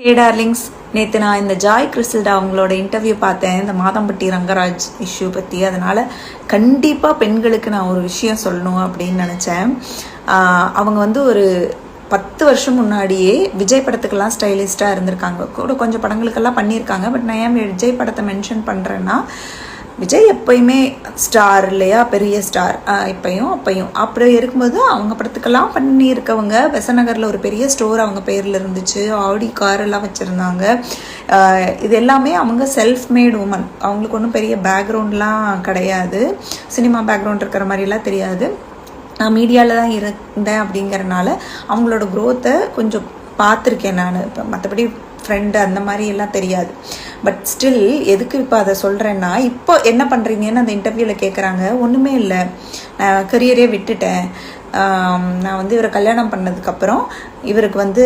ஹே darlings நேற்று நான் இந்த ஜாய் கிறிஸ்டல்டா அவங்களோட இன்டர்வியூ பார்த்தேன். இந்த மாதம்பட்டி ரங்கராஜ் இஷ்யூ பற்றி அதனால் கண்டிப்பாக பெண்களுக்கு நான் ஒரு விஷயம் சொல்லணும் அப்படின்னு நினச்சேன். அவங்க வந்து ஒரு பத்து வருஷம் முன்னாடியே விஜய் படத்துக்கெல்லாம் ஸ்டைலிஸ்டாக இருந்திருக்காங்க. கூட கொஞ்சம் படங்களுக்கெல்லாம் பண்ணியிருக்காங்க. பட் நான் ஏன் விஜய் படத்தை மென்ஷன் பண்ணுறேன்னா விஜய் எப்பயுமே ஸ்டார் இல்லையா? பெரிய ஸ்டார் இப்பையும் அப்பையும். அப்புறம் இருக்கும்போது அவங்க படத்துக்கெல்லாம் பண்ணியிருக்கவங்க வெசநகரில் ஒரு பெரிய ஸ்டோர் அவங்க பேரில் இருந்துச்சு. ஆடி கார் எல்லாம் வச்சுருந்தாங்க. இது எல்லாமே அவங்க செல்ஃப் மேட் உமன் அவங்களுக்கு ஒன்றும் பெரிய பேக்ரவுண்ட்லாம் கிடையாது. சினிமா பேக்ரவுண்ட் இருக்கிற மாதிரிலாம் தெரியாது. நான் மீடியாவில் தான் இருந்தேன் அப்படிங்கறனால அவங்களோட க்ரோத்தை கொஞ்சம் பார்த்துருக்கேன் நான். இப்போ மற்றபடி ஃப்ரெண்டு அந்த மாதிரி எல்லாம் தெரியாது. பட் ஸ்டில் எதுக்கு இப்போ அதை சொல்கிறேன்னா இப்போ என்ன பண்ணுறீங்கன்னு அந்த இன்டர்வியூவில் கேட்குறாங்க ஒன்றுமே இல்லை. நான் கரியரே விட்டுட்டேன். நான் வந்து இவரை கல்யாணம் பண்ணதுக்கப்புறம் இவருக்கு வந்து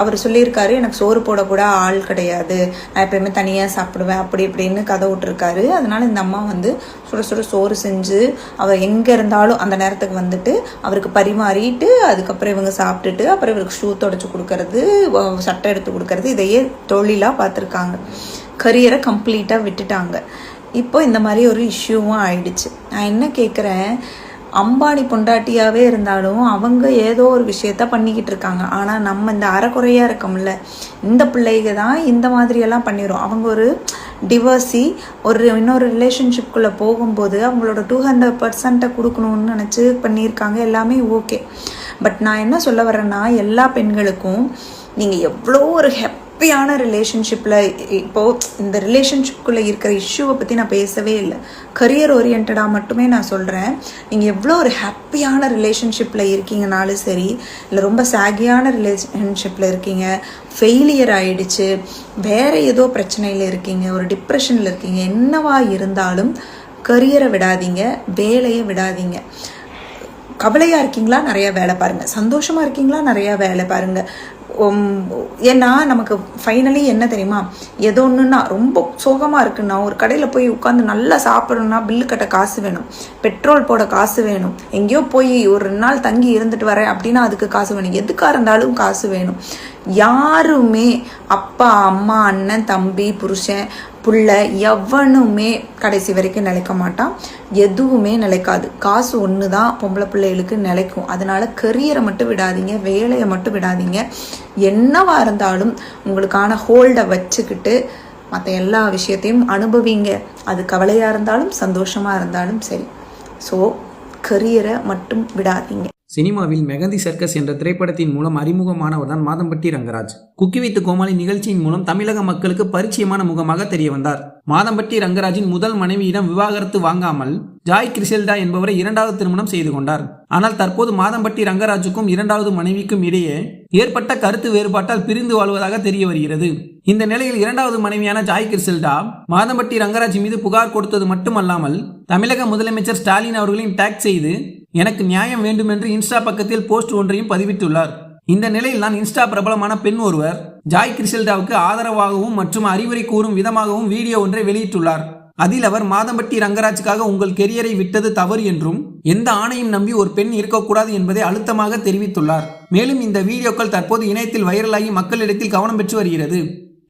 அவர் சொல்லியிருக்காரு எனக்கு சோறு போடக்கூட ஆள் கிடையாது. நான் எப்பயுமே தனியாக சாப்பிடுவேன் அப்படி இப்படின்னு கதை விட்டுருக்காரு. அதனால இந்த அம்மா வந்து சுட சுட சோறு செஞ்சு அவர் எங்கே இருந்தாலும் அந்த நேரத்துக்கு வந்துட்டு அவருக்கு பரிமாறிட்டு அதுக்கப்புறம் இவங்க சாப்பிட்டுட்டு அப்புறம் இவருக்கு ஷூ தொடச்சி கொடுக்கறது சட்டை எடுத்து கொடுக்கறது இதையே தொழிலாக பார்த்துருக்காங்க. கரியரை கம்ப்ளீட்டாக விட்டுட்டாங்க. இப்போ இந்த மாதிரி ஒரு இஷ்யூவும் ஆயிடுச்சு. நான் என்ன கேட்குறேன் அம்பானி பொண்டாட்டியாகவே இருந்தாலும் அவங்க ஏதோ ஒரு விஷயத்த பண்ணிக்கிட்டு இருக்காங்க. ஆனால் நம்ம இந்த அறக்குறையாக இருக்கோம்ல இந்த பிள்ளைக தான் இந்த மாதிரியெல்லாம் பண்ணிடும் அவங்க ஒரு டிவர்ஸி ஒரு இன்னொரு ரிலேஷன்ஷிப்குள்ளே போகும்போது அவங்களோட டூ ஹண்ட்ரட் பர்சன்ட்டை கொடுக்கணும்னு நினச்சி பண்ணியிருக்காங்க. எல்லாமே ஓகே பட் நான் என்ன சொல்ல வரேன்னா எல்லா பெண்களுக்கும் நீங்கள் எவ்வளோ ஒரு ஹெப் ஹாப்பியான ரிலேஷன்ஷிப்பில் இப்போது இந்த ரிலேஷன்ஷிப்குள்ளே இருக்கிற இஷ்யூவை பற்றி நான் பேசவே இல்லை. கரியர் ஓரியன்டாக மட்டுமே நான் சொல்கிறேன் நீங்கள் எவ்வளோ ஒரு ஹாப்பியான ரிலேஷன்ஷிப்பில் இருக்கீங்கனாலும் சரி இல்லை ரொம்ப சாகியான ரிலேஷன்ஷிப்பில் இருக்கீங்க ஃபெயிலியர் ஆகிடுச்சு வேற ஏதோ பிரச்சனையில் இருக்கீங்க ஒரு டிப்ரெஷனில் இருக்கீங்க என்னவா இருந்தாலும் கரியரை விடாதீங்க வேலையை விடாதீங்க. கவலையாக இருக்கீங்களா? நிறையா வேலை பாருங்கள் சந்தோஷமாக இருக்கீங்களா? நிறையா வேலை பாருங்கள் ஏன்னா நமக்கு ஃபைனலி என்ன தெரியுமா? ஏதோ ஒன்றுன்னா ரொம்ப சோகமாக இருக்குன்னா ஒரு கடையில் போய் உட்காந்து நல்லா சாப்பிடணும்னா பில்லு கட்ட காசு வேணும். பெட்ரோல் போட காசு வேணும். எங்கேயோ போய் ஒரு ரெண்டு நாள் தங்கி இருந்துட்டு வரேன் அப்படின்னா அதுக்கு காசு வேணும். எதுக்காக இருந்தாலும் காசு வேணும். யாருமே அப்பா அம்மா அண்ணன் தம்பி புருஷன் புள்ள எவனுமே கடைசி வரைக்கும் நிலைக்க மாட்டான் எதுவுமே நிலைக்காது. காசு ஒன்று தான் பொம்பளை பிள்ளைகளுக்கு நிலைக்கும். அதனால கரியரை மட்டும் விடாதீங்க வேலையை மட்டும் விடாதீங்க. என்னவா இருந்தாலும் உங்களுக்கான ஹோல்டை வச்சுக்கிட்டு மற்ற எல்லா விஷயத்தையும் அனுபவிங்க. அது கவலையாக இருந்தாலும் சந்தோஷமாக இருந்தாலும் சரி. ஸோ கரியரை மட்டும் விடாதீங்க. சினிமாவில் மெகந்தி சர்க்கஸ் என்ற திரைப்படத்தின் மூலம் அறிமுகமானவர் தான் மாதம்பட்டி ரங்கராஜ். குக்கி வித்து கோமாளி நிகழ்ச்சியின் மூலம் தமிழக மக்களுக்கு பரிச்சயமான முகமாக தெரிய வந்தார். மாதம்பட்டி ரங்கராஜின் முதல் மனைவியிடம் விவாகரத்து வாங்காமல் ஜாய் கிரிசெல்டா என்பவரை இரண்டாவது திருமணம் செய்து கொண்டார். ஆனால் தற்போது மாதம்பட்டி ரங்கராஜுக்கும் இரண்டாவது மனைவிக்கும் இடையே ஏற்பட்ட கருத்து வேறுபாட்டால் பிரிந்து வாழ்வதாக தெரிய வருகிறது. இந்த நிலையில் இரண்டாவது மனைவியான ஜாய் கிரிசெல்டா மாதம்பட்டி ரங்கராஜ் மீது புகார் கொடுத்தது மட்டுமல்லாமல் தமிழக முதலமைச்சர் ஸ்டாலின் அவர்களையும் டேக் செய்து எனக்கு நியாயம் வேண்டுமென்று இன்ஸ்டா பக்கத்தில் போஸ்ட் ஒன்றையும் பதிவிட்டுள்ளார். இந்த நிலையில் தான் இன்ஸ்டா பிரபலமான பெண் ஒருவர் ஜாய் கிரிசெல்டாவுக்கு ஆதரவாகவும் மற்றும் அறிவுரை கூறும் விதமாகவும் வீடியோ ஒன்றை வெளியிட்டுள்ளார். அதில் அவர் மாதம்பட்டி ரங்கராஜுக்காக உங்கள் கெரியரை விட்டது தவறு என்றும் எந்த ஆணையும் நம்பி ஒரு பெண் இருக்கக்கூடாது என்பதை அழுத்தமாக தெரிவித்துள்ளார். மேலும் இந்த வீடியோக்கள் தற்போது இணையத்தில் வைரலாகி மக்களிடத்தில் கவனம் பெற்று வருகிறது.